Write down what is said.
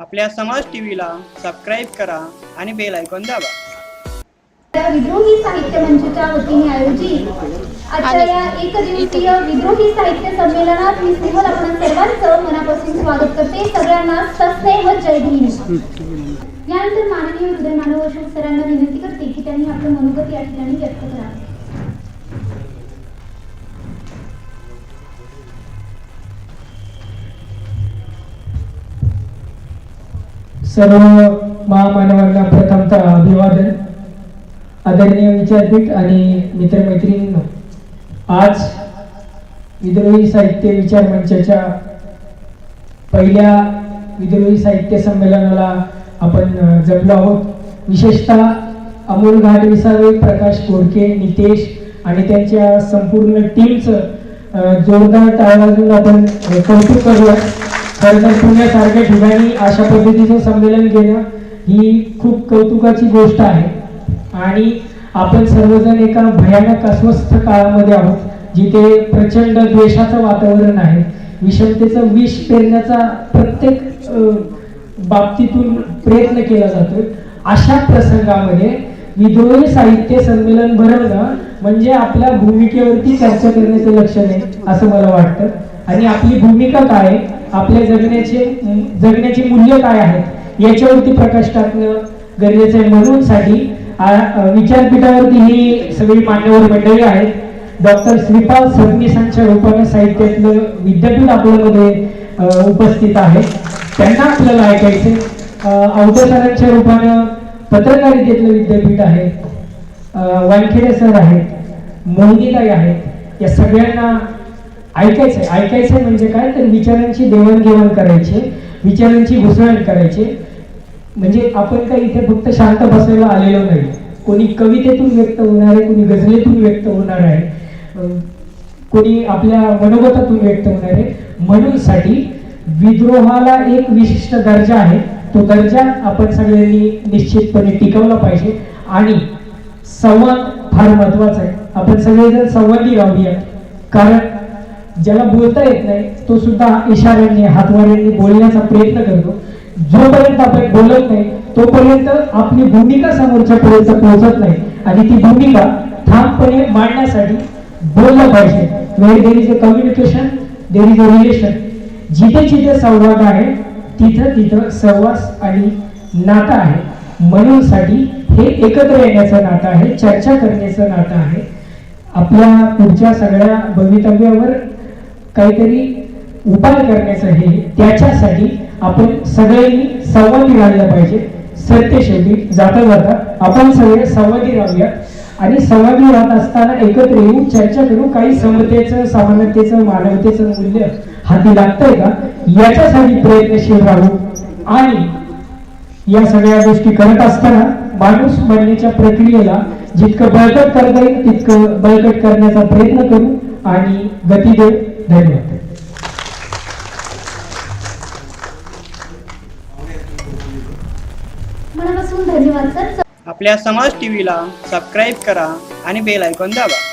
आपल्या समाज टीव्हीला सबस्क्राईब करा आणि बेल आयकॉन दाबा. विद्रोही साहित्य मंचच्या वतीने आयोजित आजच्या या एक दिवसीय विद्रोही साहित्य संमेलनात मी सिंहल आपण सर्वांचं मनापासून स्वागत करते. सगळ्यांना सस्नेह जय भीम. यानंतर माननीय हृदय मानव अशोक सरांना विनंती करते की त्यांनी आपलं मनोगत या ठिकाणी व्यक्त करावे. सर्व महामानवांना प्रथमतः अभिवादन. आदरणीय विचारपीठ आणि मित्रमैत्रिणींनो आज विद्रोही साहित्य विचार मंचाच्या पहिल्या विद्रोही साहित्य संमेलनाला आपण जपलो आहोत. विशेषतः अमोल घाट विसावे प्रकाश कोडके नितेश आणि त्यांच्या संपूर्ण टीमचं जोरदार टाळ्या आपण कौतुक करूया. खरं तर पुण्यासारख्या ठिकाणी अशा पद्धतीचं संमेलन घेणं ही खूप कौतुकाची गोष्ट आहे. आणि आपण सर्वजण एका भयानक अस्वस्थ काळामध्ये आहोत जिथे प्रचंड द्वेषाचं वातावरण आहे. विषमतेचं विष पेरण्याचा प्रत्येक बाबतीतून प्रयत्न केला जातोय. अशा प्रसंगामध्ये विद्रोही साहित्य संमेलन भरवणं म्हणजे आपल्या भूमिकेवरती चर्चा करण्याचं लक्षण आहे असं मला वाटतं. आणि आपली भूमिका काय आहे? आपल्या जगण्याचे जगण्याची मूल्य काय आहेत? याच्यावरती प्रकाश टाकणं गरजेचं आहे म्हणून साठी विचारपीठावरती ही सगळी मान्यवर मंडळी आहेत. डॉक्टर श्रीपाल सरनिसांच्या रूपाने साहित्यातलं विद्यापीठ आपल्यामध्ये उपस्थित आहे. त्यांना आपल्याला ऐकायचे अवधे रूपानं पत्रकारितेतलं विद्यापीठ आहे. वानखेडे सर आहेत. मोहिनीताई आहेत. या सगळ्यांना ऐकायचंय ऐकायचंय म्हणजे काय? तर विचारांची देवाणघेवाण करायची विचारांची घुसळण करायची. म्हणजे आपण काही इथे फक्त शांत बसायला आलेलो नाही. कोणी कवितेतून व्यक्त होणार आहे कोणी गझलेतून व्यक्त होणार आहे. कोणी आपल्या मनोगतातून व्यक्त होणार आहे. म्हणून साठी विद्रोहाला एक विशिष्ट दर्जा आहे. तो दर्जा आपण सगळ्यांनी निश्चितपणे टिकवला पाहिजे. आणि संवाद फार महत्त्वाचा आहे. आपण सगळेजण संवादी राहूया. कारण ज्याला बोलता येत नाही तो सुद्धा इशाऱ्यांनी हातवाऱ्यांनी बोलण्याचा प्रयत्न करतो. जोपर्यंत आपण बोलत नाही तोपर्यंत आपली भूमिका समोरच्या पर्यंत पोहोचत नाही. आणि ती भूमिका ठामपणे मांडण्यासाठी बोललं पाहिजे. Where there is a communication there is a relation जिथे जिथे संवाद आहे तिथं तिथं सहवास आणि नातं आहे. म्हणून साठी हे एकत्र येण्याचं नातं आहे चर्चा करण्याचं नातं आहे. आपल्या पुढच्या सगळ्या भवितव्यावर काहीतरी उपाय करण्याचं हे त्याच्यासाठी आपण सगळ्यांनी संवादी राहिलं पाहिजे. सत्य शेवटी जाता जाता आपण सगळे संवादी राहूया. आणि संवादी राहत असताना एकत्र येऊन चर्चा करू काही समतेचं समानतेचं मानवतेचं मूल्य हाती लागतंय का? याच्यासाठी प्रयत्नशील राहू आणि या सगळ्या गोष्टी करत असताना माणूस बनण्याच्या प्रक्रियेला जितकं बळकट करता येईल तितकं बळकट करण्याचा प्रयत्न करू आणि गती देऊ. धन्यवाद. मनापासून धन्यवाद. सर आपल्या समाज टीव्हीला सबस्क्राईब करा आणि बेल ऐकून दाबा.